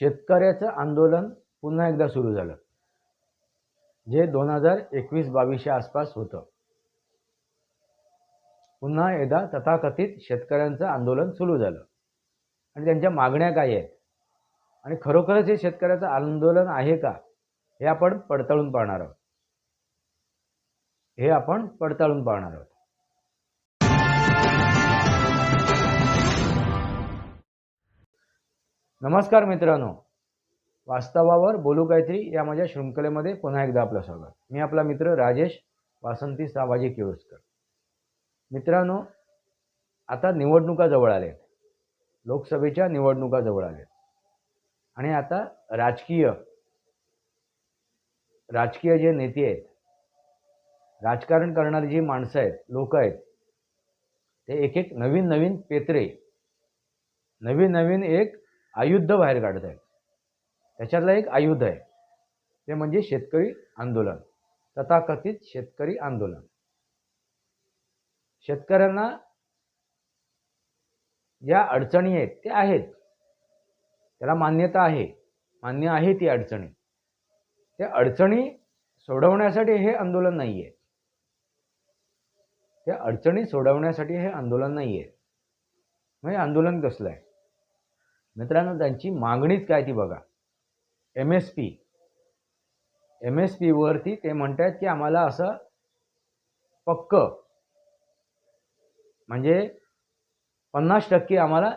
शेतकऱ्याचं आंदोलन पुन्हा एकदा सुरू झालं जे दोन हजार एकवीस बावीसच्या आसपास होतं. पुन्हा एकदा तथाकथित शेतकऱ्यांचं आंदोलन सुरू झालं. आणि त्यांच्या मागण्या काय आहेत? आणि खरोखरच हे शेतकऱ्याचं आंदोलन आहे का? हे आपण पडताळून पाहणार आहोत. हे आपण पडताळून पाहणार आहोत. नमस्कार मित्रांनो. वास्तवावर बोलू काहीतरी या माझ्या शृंखलेमध्ये पुन्हा एकदा आपलं स्वागत. मी आपला मित्र राजेश वासंती सावाजी केळुसकर मित्रांनो आता निवडणुका जवळ आल्या लोकसभेच्या निवडणुका जवळ आल्या आणि आता राजकीय राजकीय जे नेते आहेत राजकारण करणारी जी माणसं आहेत लोक आहेत ते एक एक नवीन नवीन पेत्रे नवीन नवीन एक आयुध बाहेर काढत आहेत. त्याच्यातलं एक आयुध आहे. ते म्हणजे शेतकरी आंदोलन. तथाकथित शेतकरी आंदोलन. शेतकऱ्यांना ज्या अडचणी आहेत त्या आहेत. त्याला मान्यता आहे. मान्य आहे ती अडचणी. त्या अडचणी सोडवण्यासाठी हे आंदोलन नाही आहे त्या अडचणी सोडवण्यासाठी हे आंदोलन नाही आहे म्हणजे आंदोलन कसलं आहे? मित्रांनो त्यांची मागणीच काय ती बघा. M S P M S पीवरती ते म्हणतात की आम्हाला असं पक्क म्हणजे पन्नास टक्के आम्हाला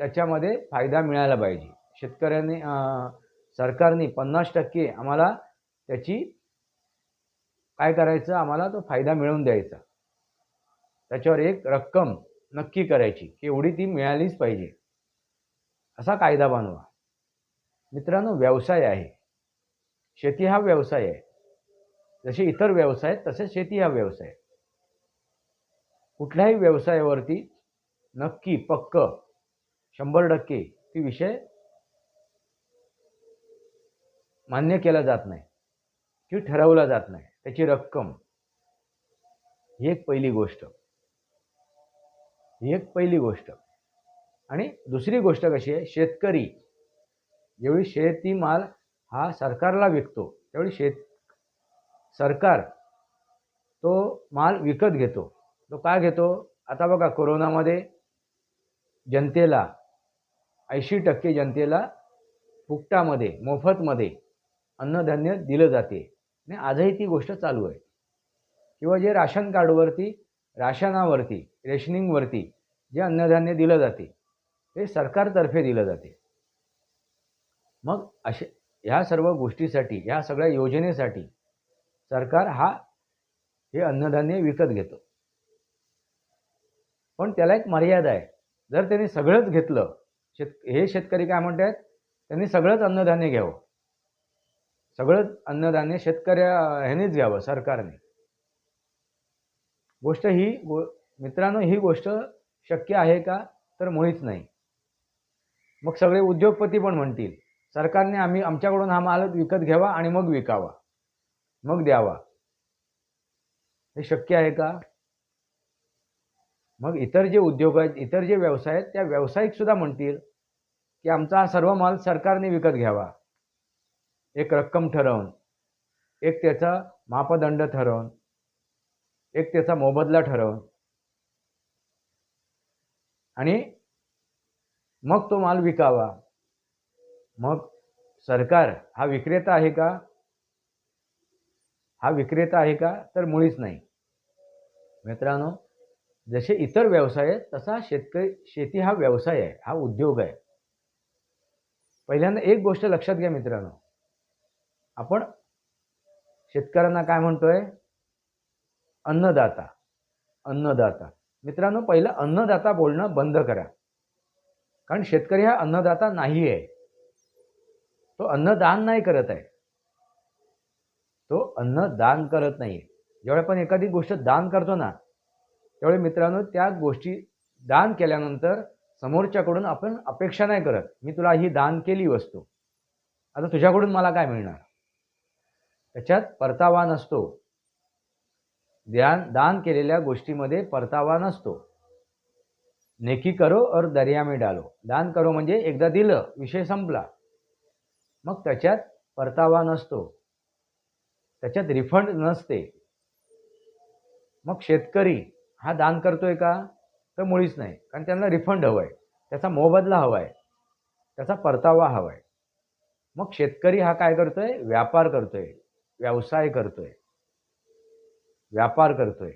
त्याच्यामध्ये फायदा मिळायला पाहिजे. शेतकऱ्यांनी सरकारने पन्नास टक्के आम्हाला त्याची काय करायचं? आम्हाला तो फायदा मिळवून द्यायचा. त्याच्यावर एक रक्कम नक्की करायची. की एवढी ती मिळालीच पाहिजे. असा कायदा बनवा. मित्रांनो व्यवसाय आहे. शेती हा व्यवसाय आहे. जसे इतर व्यवसाय तसेच शेती हा व्यवसाय कुठल्याही व्यवसायावरती नक्की पक्क शंभर टक्के ती विषय मान्य केला जात नाही की ठरवला जात नाही. त्याची रक्कम ही एक पहिली गोष्ट. ही एक पहिली गोष्ट. आणि दुसरी गोष्ट कशी आहे? शेतकरी. जेवढी शेतीमाल हा सरकारला विकतो त्यावेळी शेत सरकार तो माल विकत घेतो. तो काय घेतो? आता बघा कोरोनामध्ये जनतेला ऐंशी टक्के जनतेला फुकटामध्ये मोफतमध्ये अन्नधान्य दिलं जाते. आणि आजही ती गोष्ट चालू आहे. किंवा जे राशन कार्डवरती राशनावरती रेशनिंगवरती जे अन्नधान्य दिलं जाते. हे सरकारतर्फे दिलं जाते. मग असे ह्या सर्व गोष्टीसाठी ह्या सगळ्या योजनेसाठी सरकार हा हे अन्नधान्य विकत घेतो. पण त्याला एक मर्यादा आहे. जर त्यांनी सगळंच घेतलं शेत हे शेतकरी काय म्हणतात त्यांनी सगळंच अन्नधान्य घ्यावं. सगळंच अन्नधान्य शेतकऱ्या ह्यानेच घ्यावं सरकारने. गोष्ट ही गो मित्रांनो ही गोष्ट शक्य आहे का? तर मुळीच नाही. मग सगळे उद्योगपती पण म्हणतील सरकारने आम्ही आमच्याकडून हा माल विकत घ्यावा आणि मग विकावा. मग द्यावा. हे शक्य आहे का? मग इतर जे उद्योग आहेत इतर जे व्यवसाय आहेत त्या व्यावसायिक सुद्धा म्हणतील की आमचा हा सर्व माल सरकारने विकत घ्यावा. एक रक्कम ठरवून एक त्याचा मापदंड ठरवून एक त्याचा मोबदला ठरवून. आणि मग तो माल विकावा. मग सरकार हा विक्रेता आहे का? हा विक्रेता आहे का? तर मुळीच नाही. मित्रांनो जसे इतर व्यवसाय आहेत तसा शेतकरी शेती हा व्यवसाय आहे हा उद्योग आहे. पहिल्यांदा एक गोष्ट लक्षात घ्या मित्रांनो. आपण शेतकऱ्यांना काय म्हणतोय? अन्नदाता. अन्नदाता. मित्रांनो पहिलं अन्नदाता बोलणं बंद करा. कारण शेतकरी हा अन्नदाता नाही आहे तो अन्नदान नाही करत आहे. तो अन्नदान करत नाही आहे जेवढे आपण एखादी गोष्ट दान करतो ना त्यावेळी मित्रांनो त्या गोष्टी दान केल्यानंतर समोरच्याकडून आपण अपेक्षा नाही करत. मी तुला ही दान केली वस्तू. आता तुझ्याकडून मला काय मिळणार? त्याच्यात परतावा नसतो. ध्यान दान केलेल्या गोष्टीमध्ये परतावा नसतो. नेकी करो और दर्या में डालो. दान करो म्हणजे एकदा दिलं विषय संपला. मग त्याच्यात परतावा नसतो. त्याच्यात रिफंड नसते. मग शेतकरी हा दान करतोय का? तर मुळीच नाही. कारण त्यांना रिफंड हवं आहे त्याचा मोबदला हवा आहे त्याचा परतावा हवा आहे मग शेतकरी हा काय करतोय? व्यापार करतोय. व्यवसाय करतोय. व्यापार करतोय.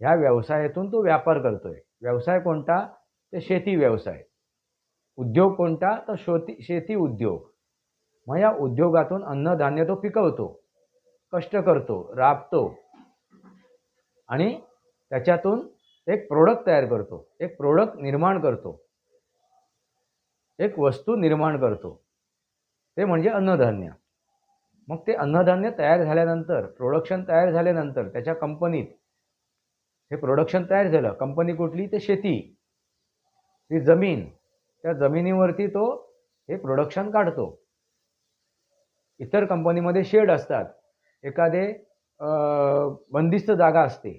ह्या व्यवसायातून तो व्यापार करतोय. व्यवसाय कोणता? ते शेती व्यवसाय. उद्योग कोणता? तर शोती शेती उद्योग. मग या उद्योगातून अन्नधान्य तो पिकवतो कष्ट करतो राबतो. आणि त्याच्यातून एक प्रोडक्ट तयार करतो एक प्रोडक्ट निर्माण करतो. एक वस्तू निर्माण करतो. ते म्हणजे अन्नधान्य. मग ते अन्नधान्य तयार झाल्यानंतर प्रोडक्शन तयार झाल्यानंतर त्याच्या कंपनीत हे प्रोडक्शन तयार झालं. कंपनी कुठली? ते शेती. ती जमीन. त्या जमिनीवरती तो हे प्रोडक्शन काढतो. इतर कंपनीमध्ये शेड असतात. एखादे बंदिस्त जागा असते.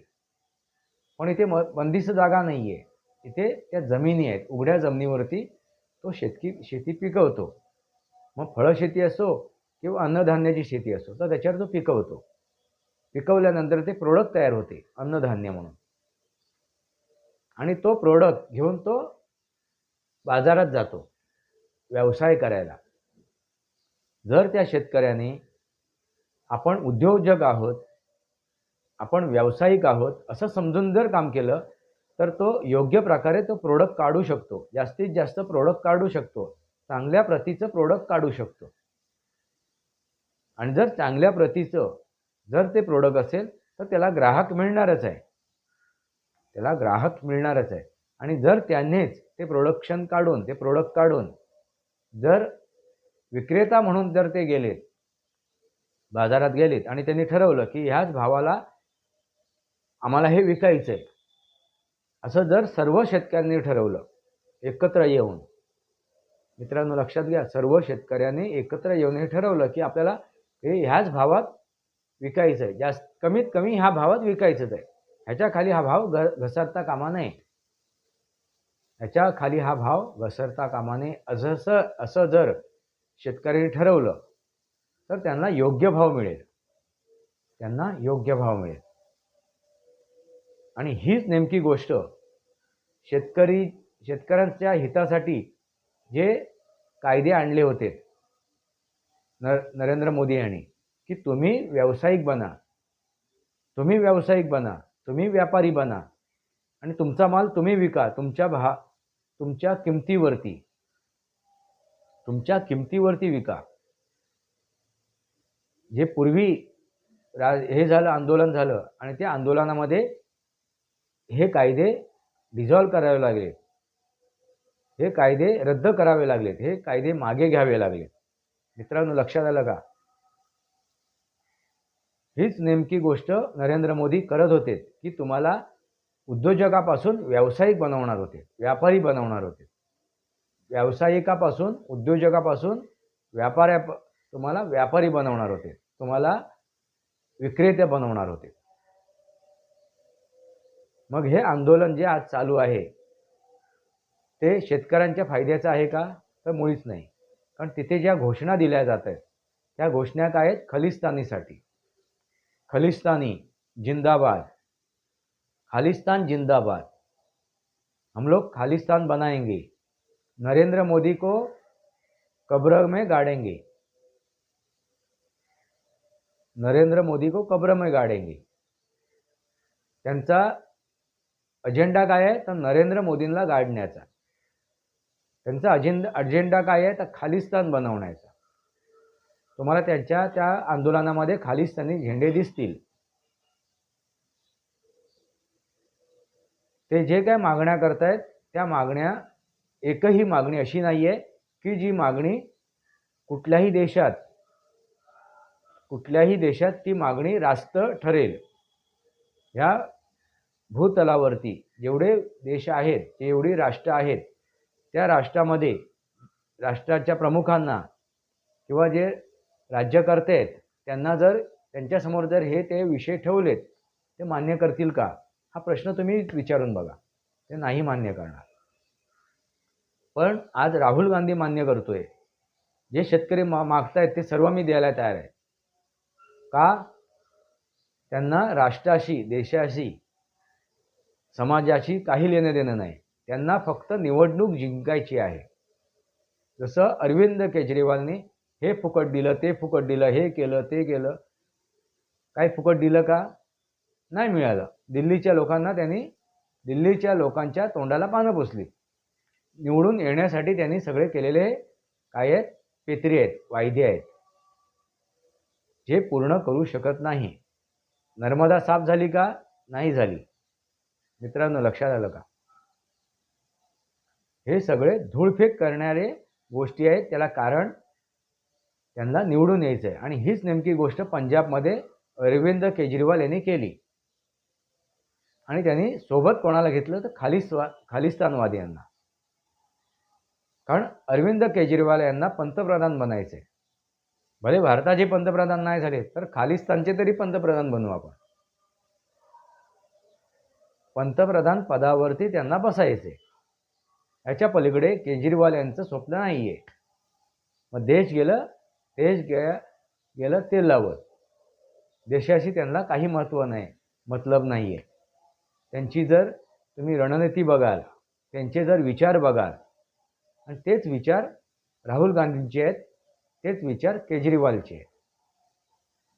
पण इथे म बंदिस्त जागा नाही आहे इथे त्या जमिनी आहेत. उघड्या जमिनीवरती तो शेतकी शेती पिकवतो. मग फळं शेती असो किंवा अन्नधान्याची शेती असो तर त्याच्यावर तो पिकवतो. पिकवल्यानंतर ते प्रोडक्ट तयार होते अन्नधान्य म्हणून. आणि तो प्रोडक्ट घेऊन तो बाजारात जातो व्यवसाय करायला. जर त्या शेतकऱ्याने आपण उद्योजक आहोत आपण व्यावसायिक आहोत असं समजून जर काम केलं तर तो योग्य प्रकारे तो प्रोडक्ट काढू शकतो. जास्तीत जास्त प्रोडक्ट काढू शकतो. चांगल्या प्रतीचं प्रोडक्ट काढू शकतो. आणि जर चांगल्या प्रतीचं जर ते प्रोडक्ट असेल तर त्याला ग्राहक मिळणारच आहे. त्याला ग्राहक मिळणारच आहे. आणि जर त्यानेच ते प्रोडक्शन काढून ते प्रोडक्ट काढून जर विक्रेता म्हणून जर ते गेलेत बाजारात गेलेत आणि त्यांनी ठरवलं की ह्याच भावाला आम्हाला हे विकायचं आहे असं जर सर्व शेतकऱ्यांनी ठरवलं एकत्र येऊन मित्रांनो लक्षात घ्या सर्व शेतकऱ्यांनी एकत्र येऊन हे ठरवलं की आपल्याला हे ह्याच भावात विकायचं आहे. जास्त कमीत कमी ह्या भावात विकायचंच आहे. ह्याच्या खाली हा भाव घ घसरता कामा नये. ह्याच्या खाली हा भाव घसरता कामा नये. असं असं जर शेतकऱ्यांनी ठरवलं तर त्यांना योग्य भाव मिळेल. त्यांना योग्य भाव मिळेल. आणि हीच नेमकी गोष्ट शेतकरी शेतकऱ्यांच्या हितासाठी जे कायदे आणले होते न नरेंद्र मोदी यांनी. की तुम्ही व्यावसायिक बना. तुम्ही व्यावसायिक बना. तुम्ही व्यापारी बना. आणि तुमचा माल तुम्ही विका. तुमच्या भा तुमच्या किमतीवरती. तुमच्या किमतीवरती विका. जे पूर्वी रा हे झालं आंदोलन झालं आणि त्या आंदोलनामध्ये हे कायदे डिझॉल्व करावे लागले. हे कायदे रद्द करावे लागलेत. हे कायदे मागे घ्यावे लागलेत. मित्रांनो लक्षात आलं का? हीच नेमकी गोष्ट नरेंद्र मोदी करत होते की तुम्हाला उद्योजकापासून व्यावसायिक बनवणार होते व्यापारी बनवणार होते. व्यावसायिकापासून उद्योजकापासून व्यापाऱ्या तुम्हाला व्यापारी बनवणार होते तुम्हाला विक्रेते बनवणार होते. मग हे आंदोलन जे आज चालू आहे ते शेतकऱ्यांच्या फायद्याचं आहे का? तर मुळीच नाही. कारण तिथे ज्या घोषणा दिल्या जात आहेत त्या घोषणा काय आहेत? खलिस्तानीसाठी. खलिस्तानी जिंदाबाद। खालिस्तान जिंदाबाद। हम लोग खालिस्तान बनाएँगे। नरेंद्र मोदी को कब्र में गाड़ेंगे। नरेंद्र मोदी को कब्र में गाडेंगे। त्यांचा अजेंडा काय आहे? तर नरेंद्र मोदींना गाडण्याचा. त्यांचा अजेंडा अजेंडा काय आहे? तर खालिस्तान बनवण्याचा. तुम्हाला त्यांच्या त्या आंदोलनामध्ये खालीच त्यांनी झेंडे दिसतील. ते जे काय मागण्या करतायत त्या मागण्या एकही मागणी अशी नाही आहे की जी मागणी कुठल्याही देशात कुठल्याही देशात ती मागणी रास्त ठरेल. ह्या भूतलावरती जेवढे देश आहेत जेवढी राष्ट्र आहेत त्या राष्ट्रामध्ये राष्ट्राच्या प्रमुखांना किंवा जे राज्यकर्ते आहेत त्यांना जर त्यांच्यासमोर जर हे ते विषय ठेवलेत ते मान्य करतील का? हा प्रश्न तुम्ही विचारून बघा. ते नाही मान्य करणार. पण आज राहुल गांधी मान्य करतोय. जे शेतकरी मा मागतायत ते सर्व मी द्यायला तयार आहे. का? त्यांना राष्ट्राशी देशाशी समाजाशी काही लेणं देणं नाही. त्यांना फक्त निवडणूक जिंकायची आहे. जसं अरविंद केजरीवालने हे फुकट दिलं ते फुकट दिलं हे केलं ते केलं. काही फुकट दिलं का? नाही मिळालं. दिल्लीच्या लोकांना त्यांनी दिल्लीच्या लोकांच्या तोंडाला पानं पुसली. निवडून येण्यासाठी त्यांनी सगळे केलेले काय आहेत? पेत्री आहेत वायदे आहेत. जे पूर्ण करू शकत नाही. नर्मदा साफ झाली का? नाही झाली. मित्रांनो लक्षात आलं का? हे सगळे धूळफेक करणारे गोष्टी आहेत. त्याला कारण त्यांना निवडून यायचं आहे आणि हीच नेमकी गोष्ट पंजाबमध्ये अरविंद केजरीवाल यांनी केली. आणि त्यांनी सोबत कोणाला घेतलं तर खालिस्वा खालिस्तानवादी यांना. कारण अरविंद केजरीवाल यांना पंतप्रधान बनायचे भले भारताचे पंतप्रधान नाही झाले तर खालिस्तानचे तरी पंतप्रधान बनू आपण. पंतप्रधान पदावरती त्यांना बसायचे याच्या पलीकडे केजरीवाल यांचं स्वप्न नाही आहे मग देश गेलं तेच गे गेलं ते लावत. देशाशी त्यांना काही महत्त्व नाही मतलब नाही आहे त्यांची जर तुम्ही रणनीती बघाल त्यांचे जर विचार बघाल आणि तेच विचार राहुल गांधींचे आहेत तेच विचार केजरीवालचे आहेत.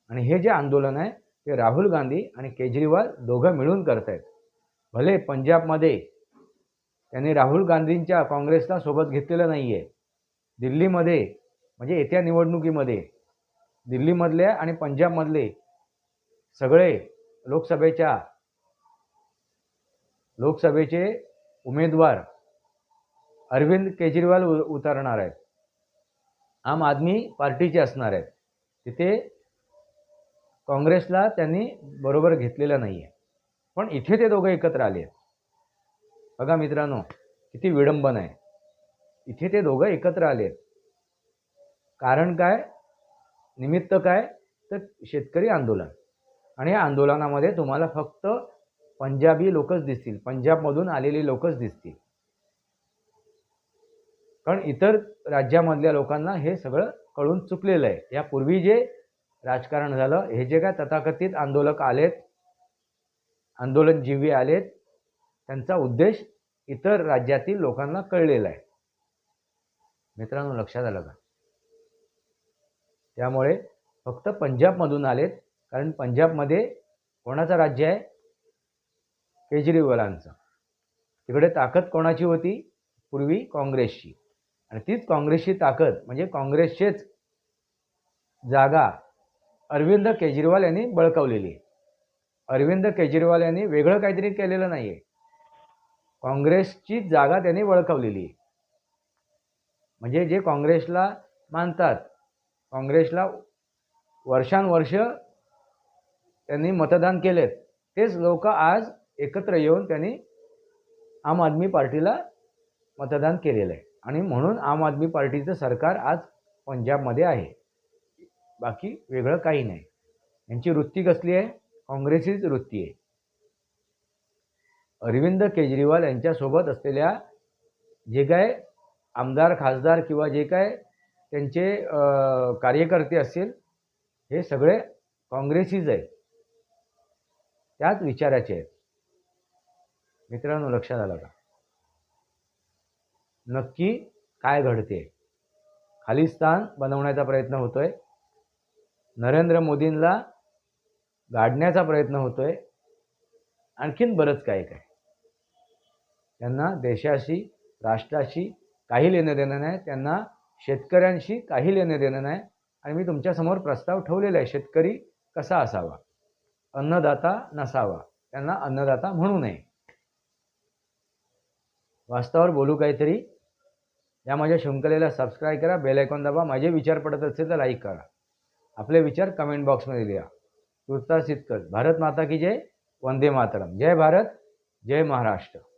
आणि हे जे आंदोलन आहे ते राहुल गांधी आणि केजरीवाल दोघं मिळून करत आहेत भले पंजाबमध्ये त्यांनी राहुल गांधींच्या काँग्रेसला सोबत घेतलेलं नाही आहे दिल्लीमध्ये म्हणजे येत्या निवडणुकीमध्ये दिल्लीमधल्या आणि पंजाबमधले सगळे लोकसभेच्या लोकसभेचे उमेदवार अरविंद केजरीवाल उ उतरणार आहेत. आम आदमी पार्टीचे असणार आहेत. तिथे काँग्रेसला त्यांनी बरोबर घेतलेलं नाही आहे पण इथे ते दोघं एकत्र आले आहेत. बघा मित्रांनो किती विडंबन आहे. इथे ते दोघं एकत्र आले आहेत. कारण काय? निमित्त काय? तर शेतकरी आंदोलन. आणि या आंदोलनामध्ये तुम्हाला फक्त पंजाबी लोकच दिसतील. पंजाबमधून आलेली लोकच दिसतील. कारण इतर राज्यामधल्या लोकांना हे सगळं कळून चुकलेलं आहे. यापूर्वी जे राजकारण झालं हे जे काय तथाकथित आंदोलक आलेत आंदोलनजीवी आलेत त्यांचा उद्देश इतर राज्यातील लोकांना कळलेला आहे. मित्रांनो लक्षात आलं का? त्यामुळे फक्त पंजाबमधून आलेत. कारण पंजाबमध्ये कोणाचं राज्य आहे? केजरीवालांचं. तिकडे ताकद कोणाची होती? पूर्वी काँग्रेसची. आणि तीच काँग्रेसची ताकद म्हणजे काँग्रेसचेच जागा अरविंद केजरीवाल यांनी बळकावलेली आहे. अरविंद केजरीवाल यांनी वेगळं काहीतरी केलेलं नाही आहे काँग्रेसची जागा त्यांनी बळकावलेली आहे. म्हणजे जे काँग्रेसला मानतात काँग्रेसला वर्षानुवर्ष त्यांनी मतदान केलेत. तेच लोक आज एकत्र येऊन त्यांनी आम आदमी पार्टीला मतदान केलेलं आहे. आणि म्हणून आम आदमी पार्टीचं सरकार आज पंजाबमध्ये आहे. बाकी वेगळं काही नाही. यांची वृत्ती कसली आहे? काँग्रेसचीच वृत्ती आहे. अरविंद केजरीवाल यांच्यासोबत असलेल्या जे काय आमदार खासदार किंवा जे काय त्यांचे कार्यकर्ते असतील हे सगळे काँग्रेसीज आहेत. त्याच विचाराचे आहेत. मित्रांनो लक्षात आलं का? नक्की काय घडते? खालिस्तान बनवण्याचा प्रयत्न होतोय. नरेंद्र मोदींना गाडण्याचा प्रयत्न होतोय. आणखीन बरंच काय काय. त्यांना देशाशी राष्ट्राशी काही लेणं देणं नाही. त्यांना शेतकऱ्यांशी काही लेणं देणं नाही आणि मी तुमच्यासमोर प्रस्ताव ठेवलेला आहे शेतकरी कसा असावा? अन्नदाता नसावा त्यांना अन्नदाता म्हणू नये. वास्तवावर बोलू काहीतरी? या माझ्या शृंखलेला सबस्क्राईब करा बेल आयकॉन दाबा. माझे विचार पडत असेल तर लाईक करा. आपले विचार कमेंट बॉक्समध्ये लिहा. तुर्तास इतकंच. भारत माता की जय. वंदे मातरम. जय भारत जय महाराष्ट्र.